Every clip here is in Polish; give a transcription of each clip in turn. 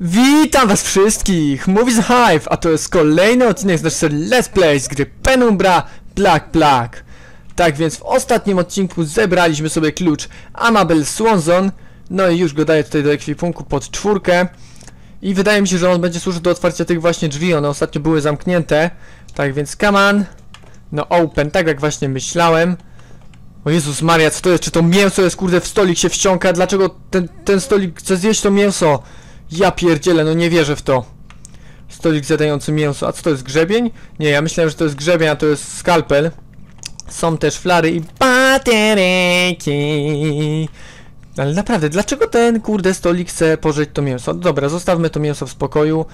Witam was wszystkich! Mówi z Hive, a to jest kolejny odcinek z naszej Let's Play z gry Penumbra Black Black. Tak więc w ostatnim odcinku zebraliśmy sobie klucz Amabel Swanson, no i już go daję tutaj do ekwipunku pod czwórkę. I wydaje mi się, że on będzie służył do otwarcia tych właśnie drzwi, one ostatnio były zamknięte. Tak więc come on. No open, tak jak właśnie myślałem. O Jezus Maria, co to jest? Czy to mięso jest kurde w stolik się wciąga? Dlaczego ten, ten stolik chce zjeść to mięso? Ja pierdzielę, no nie wierzę w to. Stolik zjadający mięso. A co to jest grzebień? Nie, ja myślałem, że to jest grzebień, a to jest skalpel. Są też flary i bateryki. Ale naprawdę, dlaczego ten kurde stolik chce pożyć to mięso? Dobra, zostawmy to mięso w spokoju.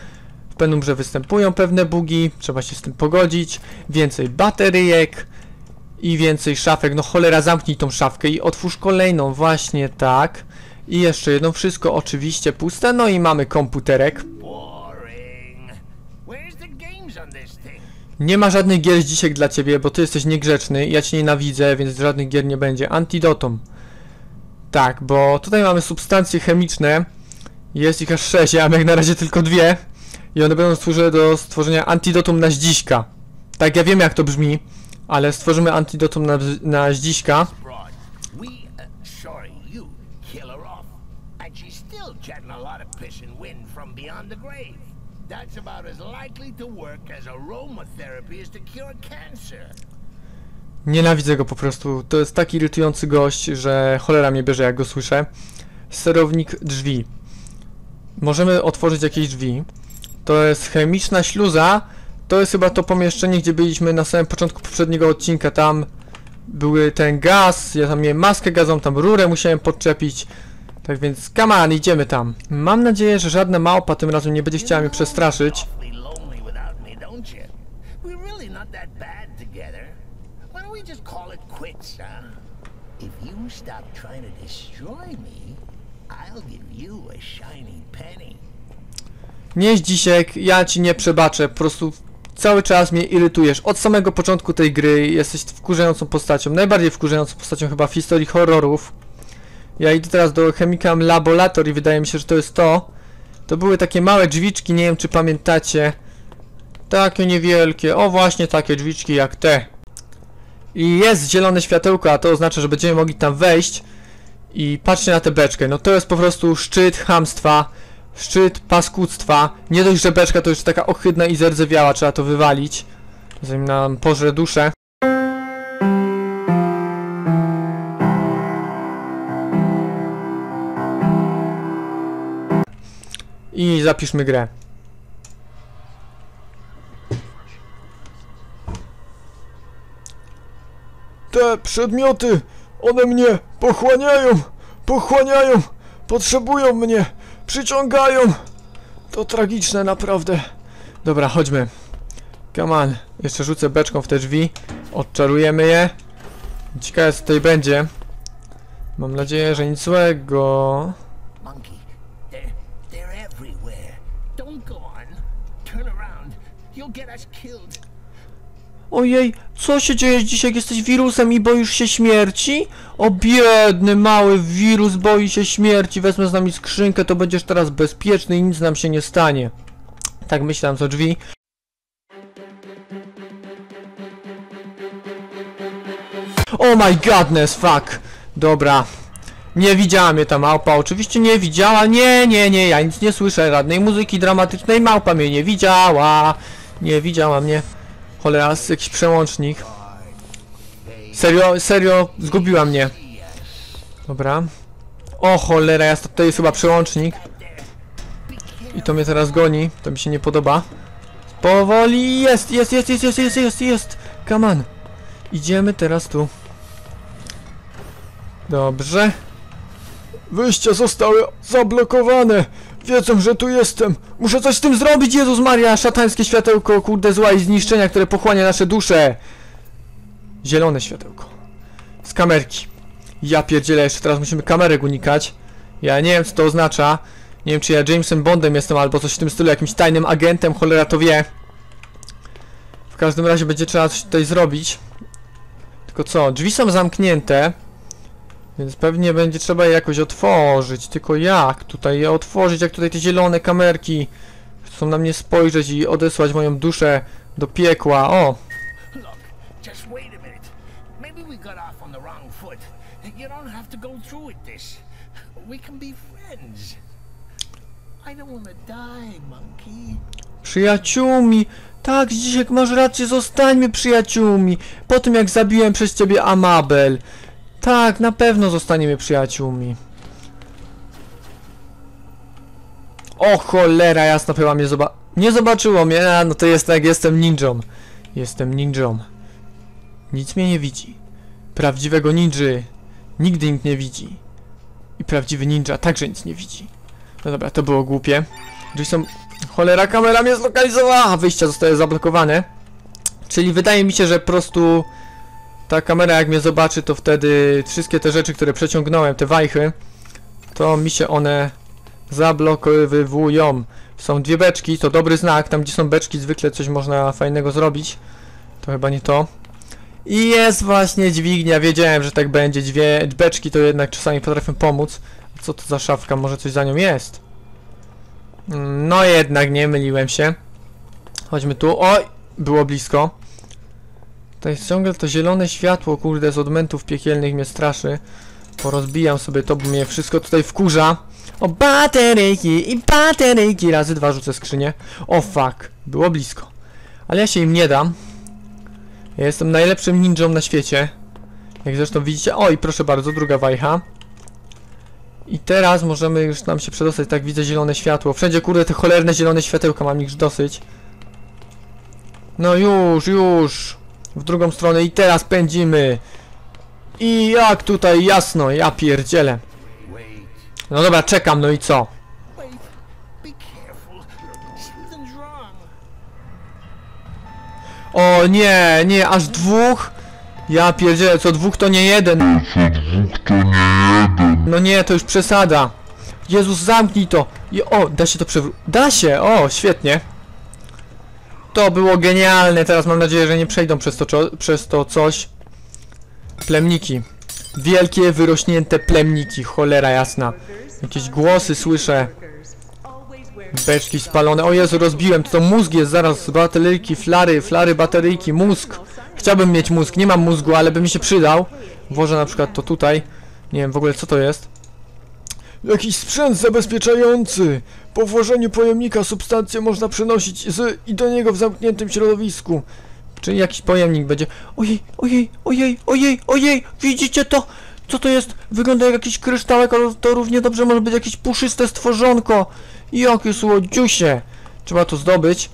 W penumbrze występują pewne bugi, trzeba się z tym pogodzić. Więcej bateryjek i więcej szafek. No cholera, zamknij tą szafkę i otwórz kolejną, właśnie tak. I jeszcze jedno, wszystko oczywiście puste, no i mamy komputerek. Nie ma żadnych gier dzisiaj dla ciebie, bo ty jesteś niegrzeczny, ja cię nienawidzę, więc żadnych gier nie będzie. Antidotum. Tak, bo tutaj mamy substancje chemiczne. Jest ich aż 6, ja mam jak na razie tylko dwie. I one będą służyły do stworzenia antidotum na zdziśka. Tak, ja wiem jak to brzmi, ale stworzymy antidotum na, na zdziśka. Nienawidzę go po prostu. To jest taki irytujący gość, że cholera mnie bierze jak go słyszę. Sterownik drzwi. Możemy otworzyć jakieś drzwi. To jest chemiczna śluza, to jest chyba to pomieszczenie, gdzie byliśmy na samym początku poprzedniego odcinka. Tam były ten gaz, ja tam miałem maskę gazową, tam rurę musiałem podczepić. Tak więc, come on, idziemy tam. Mam nadzieję, że żadna małpa tym razem nie będzie chciała mnie przestraszyć. Nie Dzisiek, ja ci nie przebaczę, po prostu cały czas mnie irytujesz. Od samego początku tej gry jesteś wkurzającą postacią, najbardziej wkurzającą postacią chyba w historii horrorów. Ja idę teraz do Chemicam Laboratory, wydaje mi się, że to jest to. To były takie małe drzwiczki, nie wiem czy pamiętacie. Takie niewielkie, o właśnie takie drzwiczki jak te. I jest zielone światełko, a to oznacza, że będziemy mogli tam wejść. I patrzcie na tę beczkę, no to jest po prostu szczyt hamstwa. Szczyt paskudztwa. Nie dość, że beczka to już taka ohydna i zerdzewiała, trzeba to wywalić. Zanim nam pożre duszę. I zapiszmy grę. Te przedmioty, one mnie pochłaniają, pochłaniają, potrzebują mnie, przyciągają. To tragiczne naprawdę. Dobra, chodźmy. Come on. Jeszcze rzucę beczką w te drzwi. Odczarujemy je. Ciekawe co tutaj będzie. Mam nadzieję, że nic złego. Ojej, co się dzieje dzisiaj? Jesteś wirusem i boisz się śmierci? O biedny, mały wirus boi się śmierci. Wezmę z nami skrzynkę, to będziesz teraz bezpieczny i nic nam się nie stanie. Tak myślałem co drzwi. Oh my godness, fuck. Dobra. Nie widziała mnie ta małpa, oczywiście nie widziała, nie, nie, nie, ja nic nie słyszę, żadnej muzyki dramatycznej, małpa mnie nie widziała, nie widziała mnie. Cholera, jakiś przełącznik. Serio, serio, zgubiła mnie. Dobra. O cholera, jest, to jest chyba przełącznik. I to mnie teraz goni, to mi się nie podoba. Powoli, jest, jest, jest, jest, jest, jest, jest, jest. Come on. Idziemy teraz tu. Dobrze. Wyjścia zostały zablokowane. Wiedzą, że tu jestem. Muszę coś z tym zrobić, Jezus Maria! Szatańskie światełko, kurde zła i zniszczenia, które pochłania nasze dusze. Zielone światełko. Z kamerki. Ja pierdzielę, jeszcze teraz musimy kamerek unikać. Ja nie wiem, co to oznacza. Nie wiem, czy ja Jamesem Bondem jestem, albo coś w tym stylu, jakimś tajnym agentem, cholera to wie. W każdym razie będzie trzeba coś tutaj zrobić. Tylko co, drzwi są zamknięte. Więc pewnie będzie trzeba je jakoś otworzyć. Tylko jak tutaj je otworzyć, jak tutaj te zielone kamerki chcą na mnie spojrzeć i odesłać moją duszę do piekła. O! Przyjaciółmi! Tak, Zdzisiek, masz rację, zostańmy przyjaciółmi! Po tym jak zabiłem przez ciebie Amabel. Tak, na pewno zostaniemy przyjaciółmi. O cholera jasna, chyba mnie zoba... Nie zobaczyło mnie, a, no to jest tak, jestem ninją. Jestem ninją. Nic mnie nie widzi. Prawdziwego ninży nigdy nikt nie widzi. I prawdziwy ninja także nic nie widzi. No dobra, to było głupie. Drzwi są... Cholera, kamera mnie zlokalizowała! Wyjścia zostaje zablokowane. Czyli wydaje mi się, że po prostu ta kamera jak mnie zobaczy, to wtedy wszystkie te rzeczy, które przeciągnąłem, te wajchy, to mi się one zablokowywują. Są dwie beczki, to dobry znak. Tam gdzie są beczki zwykle coś można fajnego zrobić. To chyba nie to. I jest właśnie dźwignia, wiedziałem, że tak będzie. Dwie beczki to jednak czasami potrafią pomóc. Co to za szafka? Może coś za nią jest? Mm, No jednak nie, myliłem się. Chodźmy tu. Oj! Było blisko. To jest ciągle to zielone światło, kurde, z odmentów piekielnych mnie straszy. Porozbijam sobie to, bo mnie wszystko tutaj wkurza. O, bateryjki i bateryjki! Razy dwa rzucę skrzynię. O, fuck. Było blisko. Ale ja się im nie dam. Ja jestem najlepszym ninją na świecie. Jak zresztą widzicie. O, i proszę bardzo, druga wajcha. I teraz możemy już nam się przedostać, tak widzę zielone światło. Wszędzie kurde te cholerne zielone światełka, mam ich już dosyć. No już, już. W drugą stronę i teraz pędzimy. I jak tutaj jasno, ja pierdzielę. No dobra, czekam, no i co? O nie, nie, aż dwóch? Ja pierdzielę, co dwóch to nie jeden. No nie, to już przesada. Jezus, zamknij to. I o, da się to przewrócić. Da się, o, świetnie. To było genialne, teraz mam nadzieję, że nie przejdą przez to, przez to coś. Plemniki. Wielkie, wyrośnięte plemniki, cholera jasna. Jakieś głosy słyszę. Beczki spalone. O Jezu, rozbiłem. To, to mózg jest zaraz. Bateryjki, flary, flary, bateryjki, mózg. Chciałbym mieć mózg. Nie mam mózgu, ale by mi się przydał. Włożę na przykład to tutaj. Nie wiem w ogóle co to jest. Jakiś sprzęt zabezpieczający. Po włożeniu pojemnika substancję można przenosić z i do niego w zamkniętym środowisku. Czyli jakiś pojemnik będzie. Ojej, ojej, ojej, ojej, ojej, widzicie to? Co to jest? Wygląda jak jakiś kryształek, ale to równie dobrze może być jakieś puszyste stworzonko. Jakie słodziusie! Trzeba to zdobyć.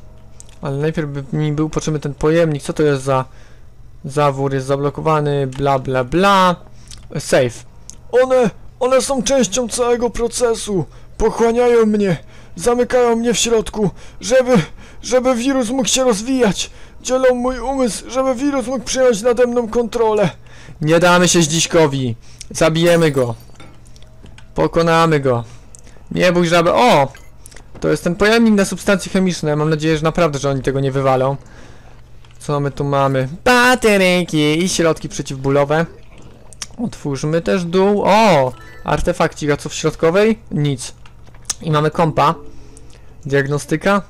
Ale najpierw by mi był potrzebny ten pojemnik. Co to jest za zawór? Jest zablokowany, bla bla bla. Safe. One, one są częścią całego procesu. Pochłaniają mnie. Zamykają mnie w środku, żeby, żeby wirus mógł się rozwijać. Dzielą mój umysł, żeby wirus mógł przejąć nade mną kontrolę. Nie damy się Zdziśkowi. Zabijemy go. Pokonamy go. Nie bój żaby. O! To jest ten pojemnik na substancje chemiczne. Mam nadzieję, że naprawdę, że oni tego nie wywalą. Co my tu mamy? Bateryjki i środki przeciwbólowe. Otwórzmy też dół. O! Artefakcik, a co w środkowej? Nic. I mamy kompa. Diagnostyka.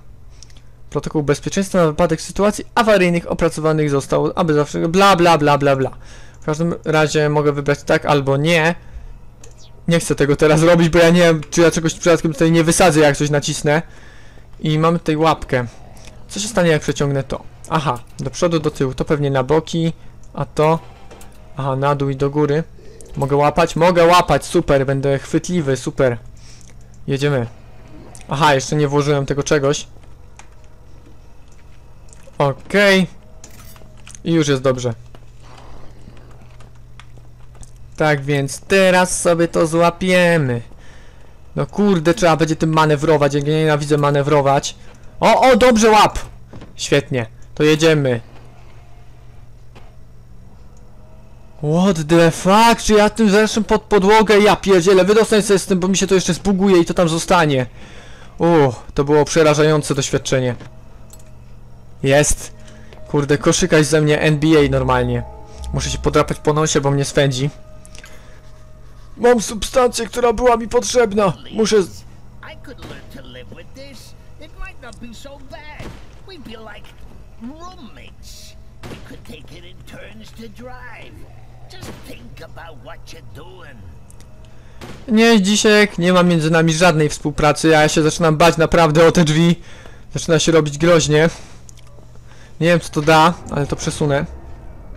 Protokół bezpieczeństwa na wypadek sytuacji awaryjnych opracowanych został, aby zawsze bla bla bla bla bla. W każdym razie mogę wybrać tak albo nie. Nie chcę tego teraz robić, bo ja nie wiem, czy ja czegoś przypadkiem tutaj nie wysadzę, jak coś nacisnę. I mamy tutaj łapkę. Co się stanie, jak przeciągnę to? Aha, do przodu, do tyłu. To pewnie na boki, a to... Aha, na dół i do góry. Mogę łapać? Mogę łapać, super, będę chwytliwy, super. Jedziemy. Aha, jeszcze nie włożyłem tego czegoś. Okej. I już jest dobrze. Tak więc teraz sobie to złapiemy. No kurde, trzeba będzie tym manewrować. Ja nienawidzę manewrować. O, o, dobrze łap! Świetnie. To jedziemy. What the fuck? Czy ja tym zresztą pod podłogę? Ja pierdzielę, wydostań sobie z tym, bo mi się to jeszcze zbuguje i to tam zostanie. Uff, to było przerażające doświadczenie. Jest. Kurde, koszykaś ze mnie NBA normalnie. Muszę się podrapać po nosie, bo mnie swędzi. Mam substancję, która była mi potrzebna. Muszę... roommates. Nie, Dzisiek, nie ma między nami żadnej współpracy, ja się zaczynam bać naprawdę o te drzwi. Zaczyna się robić groźnie. Nie wiem co to da, ale to przesunę.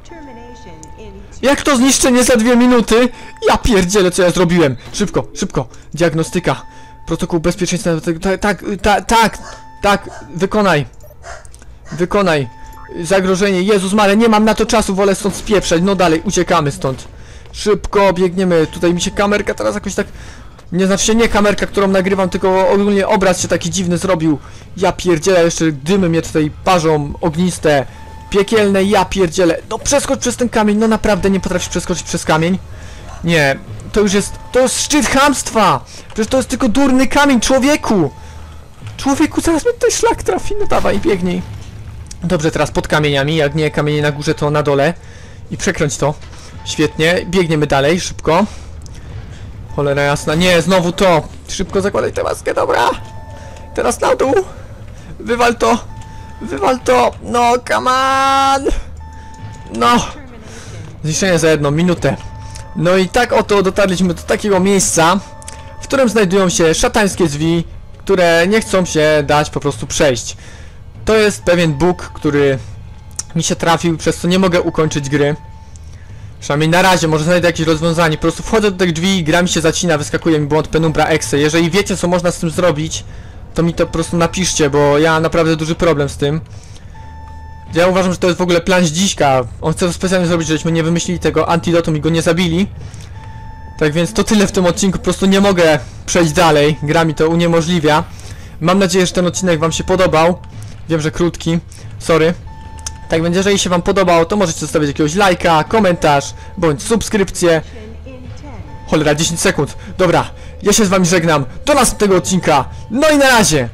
Termination in Jak to zniszczenie za dwie minuty? Ja pierdzielę co ja zrobiłem. Szybko, szybko. Diagnostyka. Protokół bezpieczeństwa. Tak, tak, tak, tak, tak. Wykonaj. Wykonaj. Zagrożenie. Jezus Mare, nie mam na to czasu, wolę stąd spieprzać. No dalej, uciekamy stąd. Szybko biegniemy. Tutaj mi się kamerka teraz jakoś tak... Nie znaczy się nie kamerka, którą nagrywam, tylko ogólnie obraz się taki dziwny zrobił. Ja pierdzielę, jeszcze dymy mnie tutaj parzą, ogniste, piekielne, ja pierdzielę. No przeskocz przez ten kamień, no naprawdę nie potrafisz przeskoczyć przez kamień? Nie, to już jest, to jest szczyt chamstwa! Przecież to jest tylko durny kamień, człowieku! Człowieku, zaraz mnie tutaj szlak trafi, no dawaj, biegnij. Dobrze, teraz pod kamieniami, jak nie kamienie na górze, to na dole. I przekręć to. Świetnie, biegniemy dalej, szybko. Cholera jasna, nie, znowu to! Szybko zakładaj tę maskę, dobra! Teraz na dół! Wywal to! Wywal to! No, come on! No! Zniszczenie za jedną minutę. No i tak oto dotarliśmy do takiego miejsca, w którym znajdują się szatańskie drzwi, które nie chcą się dać po prostu przejść. To jest pewien bóg, który mi się trafił, przez co nie mogę ukończyć gry. Przynajmniej na razie, może znajdę jakieś rozwiązanie. Po prostu wchodzę do tych drzwi, gra mi się zacina, wyskakuje mi błąd Penumbra Exe. Jeżeli wiecie, co można z tym zrobić, to mi to po prostu napiszcie, bo ja naprawdę duży problem z tym. Ja uważam, że to jest w ogóle plan dziśka. On chce to specjalnie zrobić, żebyśmy nie wymyślili tego antidotum i go nie zabili. Tak więc to tyle w tym odcinku, po prostu nie mogę przejść dalej. Gra mi to uniemożliwia. Mam nadzieję, że ten odcinek wam się podobał. Wiem, że krótki. Sorry. Tak więc jeżeli się wam podobał, to możecie zostawić jakiegoś lajka, komentarz, bądź subskrypcję. in 10, Cholera, 10 sekund. Dobra, ja się z wami żegnam. Do następnego odcinka. No i na razie!